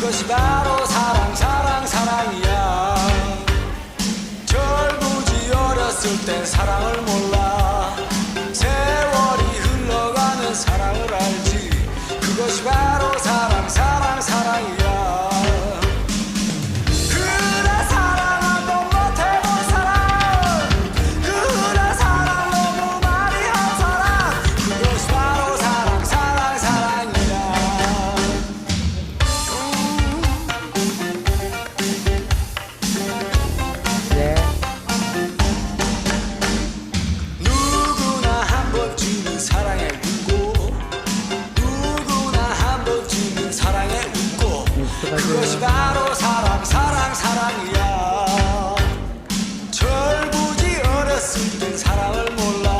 그것이 바로 사랑 사랑 사랑이야. 절부지 어렸을 땐 사랑을 몰라. 세월이 흘러가면 사랑을 알지. 그것이 바로 그것이 바로 사랑 사랑 사랑이야. 철부지 어렸을 땐 사랑을 몰라.